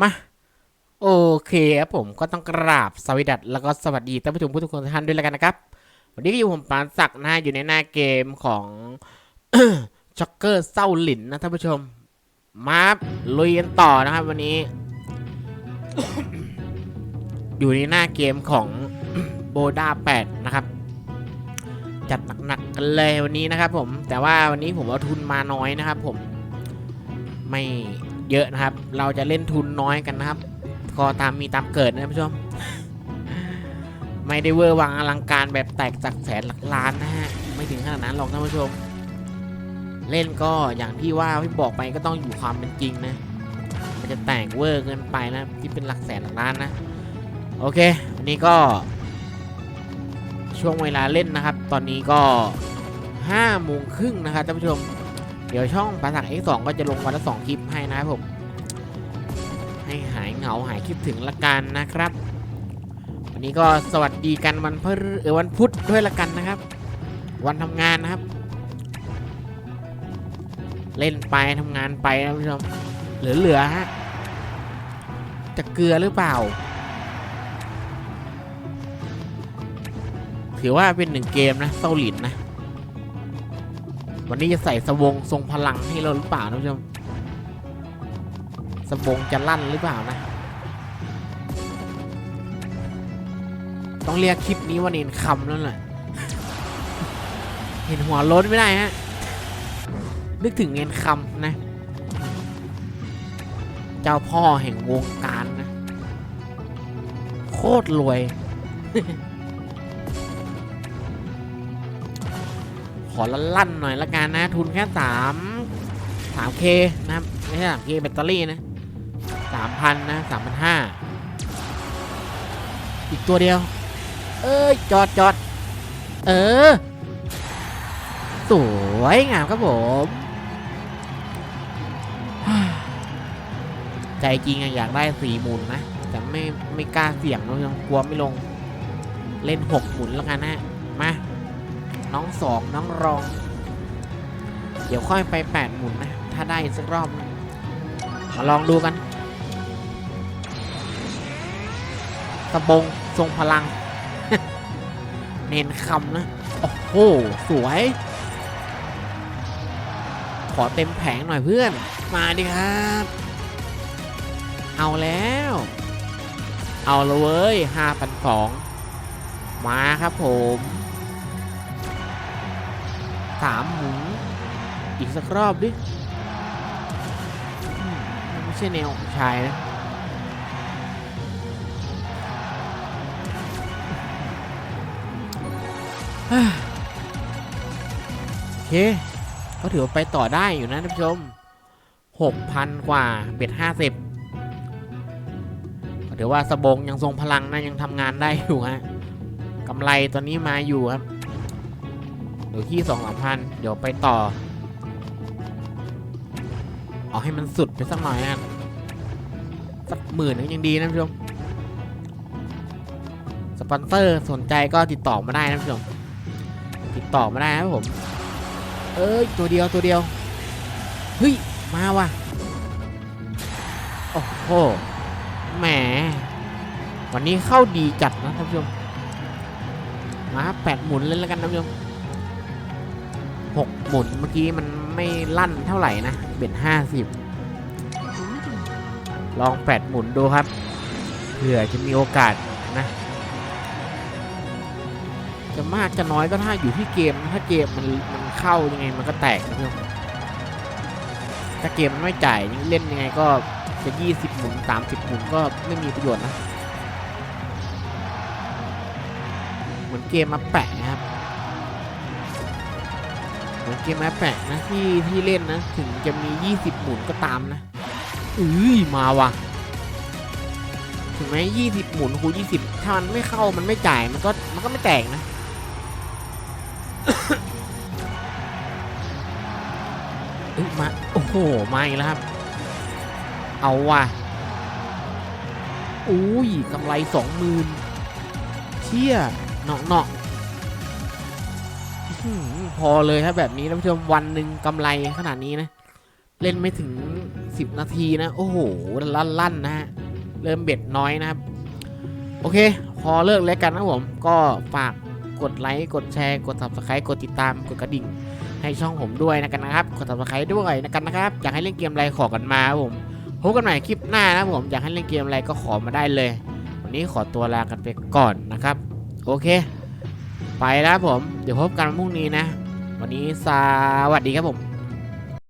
มาโอเคครับผมก็ต้องกราบสวัสดีแล้วก็สวัสดีท่านผู้ชมผู้ทุกคนท่านด้วยแล้วกันนะครับ วันนี้ก็อยู่ผมปานศักดิ์นะอยู่ในหน้าเกมของช็อกเกอร์เศร้าหลินนะท่านผู้ชม มาลุยกันต่อนะครับวันนี้ อยู่ในหน้าเกมของโบดา8นะครับ จัดหนักๆกันเลยวันนี้นะครับผมแต่ว่าวันนี้ผมเอาทุนมาน้อยนะครับผมไม่ เยอะนะครับ เราจะเล่นทุนน้อยกันนะครับก็ตามมีตามเกิดนะท่านผู้ชม ไม่ได้เวอร์วังอลังการแบบแตกจากแสนหลักล้านนะฮะ ไม่ถึงขนาดนั้นหรอกท่านผู้ชม เล่นก็อย่างที่ว่าที่บอกไปก็ต้องอยู่ความเป็นจริงนะ มันจะแตกเวอร์เกินไปนะที่เป็นหลักแสนหลักล้านนะ โอเควันนี้ก็ ช่วงเวลาเล่นนะครับ ตอนนี้ก็5โมงครึ่งนะครับท่านผู้ชม เดี๋ยวช่องภาษา X2 ก็จะลงวันละสองคลิปให้นะครับผม ให้หายเหงาหายคิดถึงละกันนะครับ วันนี้ก็สวัสดีกันวันพฤเออวันพุธด้วยละกันนะครับ วันทำงานนะครับ เล่นไปทำงานไปนะผู้ชมเหลือๆฮะจะเกลือหรือเปล่า ถือว่าเป็นหนึ่งเกมนะเซาหลินนะ วันนี้จะใส่สวงทรงพลังให้เราหรือเปล่าท่านผู้ชมสบงจะลั่นหรือเปล่านะ ต้องเรียกคลิปนี้ว่าเนนคำแล้วแหละเห็นหัวรถไม่ได้ฮะนึกถึงเนนคำนะ เจ้าพ่อแห่งวงการนะ โคตรรวย ขอลั่นๆหน่อยละกันนะ ทุนแค่สามสามเคนะครับไม่ใช่สามเคแบตเตอรี่นะสามพันนะสามพันห้าอีกตัวเดียว เอ้ย จอดจอดเออ สวยงามครับผม ใจจริงอยากได้สี่หมุนนะ แต่ไม่ไม่กล้าเสี่ยงนะยังกลัวไม่ลง เล่นหกหมุนแล้วกันนะ มา น้องสองน้องรอง เดี๋ยวค่อยไปแปดหมุนนะ ถ้าได้สักรอบ มาลองดูกันตะบงทรงพลัง เน้นคำนะ โอ้โห สวย ขอเต็มแผงหน่อยเพื่อน มาดิครับ เอาแล้ว เอาละเว้ยห้าพันสองมาครับผม สามหมุนอีกสักรอบดิไม่ใช่แนวของชายนะโอเค ก็ถือว่าไปต่อได้อยู่นะท่านผู้ชมหกพันกว่าเบ็ดห้าสิบก็ถือว่าสบงยังทรงพลังนะ ยังทำงานได้อยู่ฮะกำไรตอนนี้มาอยู่ครับ เดี๋ยวที่สองสามพันเดี๋ยวไปต่อ เอาให้มันสุดไปสักหน่อยนะสักหมื่นก็ยังดีนะผู้ชมสปอนเซอร์สนใจก็ติดต่อมาได้นะผู้ชมติดต่อมาได้นะครับผม เอ้ยตัวเดียวตัวเดียวเฮ้ยมาว่ะโอ้โหแหมวันนี้เข้าดีจัดนะท่านผู้ชมมาแปดหมุนเลยแล้วกันท่านผู้ชม หกหมุนเมื่อกี้มันไม่ลั่นเท่าไหร่นะเป็นห้าสิบลองแปดหมุนดูครับเผื่อจะมีโอกาสนะ จะมากจะน้อยก็ถ้าอยู่ที่เกม ถ้าเกมมันมันเข้ายังไงมันก็แตกนะพี่ถ้าเกมมันไม่จ่ายเล่นยังไงก็จะยี่สิบหมุนสามสิบหมุนก็ไม่มีประโยชน์นะ เหมือนเกมมาแปะนะครับ เหมือนเกมแอปแปะนะที่ที่เล่นนะ ถึงจะมี 20 หมุนก็ตามนะอุ้ยมาว่ะ ถึงแม้20หมุนคูย20ถ้ามันไม่เข้ามันไม่จ่ายมันก็มันก็ไม่แตกนะเอ้ยมาโอ้โหมาอีกแล้วครับ เอาว่ะอุ้ยกำไรสองหมื่นเชี่ยเนาะเนาะ พอเลยครับแบบนี้ท่านผู้ชมวันหนึ่งกำไรขนาดนี้นะ เล่นไม่ถึง 10 นาทีนะ โอ้โห ลั่นๆนะฮะ เริ่มเบ็ดน้อยนะครับ โอเค พอเลิกแล้วกันนะผม ก็ฝากกดไลค์ กดแชร์ กด subscribe กดติดตาม กดกระดิ่ง ให้ช่องผมด้วยนะกันนะครับ กด subscribe ด้วยนะกันนะครับ อยากให้เล่นเกมอะไรขอกันมาครับผมพบกันใหม่คลิปหน้านะผม อยากให้เล่นเกมอะไรก็ขอมาได้เลย วันนี้ขอตัวลากันไปก่อนนะครับ โอเค ไปแล้วผม เดี๋ยวพบกันพรุ่งนี้นะ วันนี้สวัสดีครับผม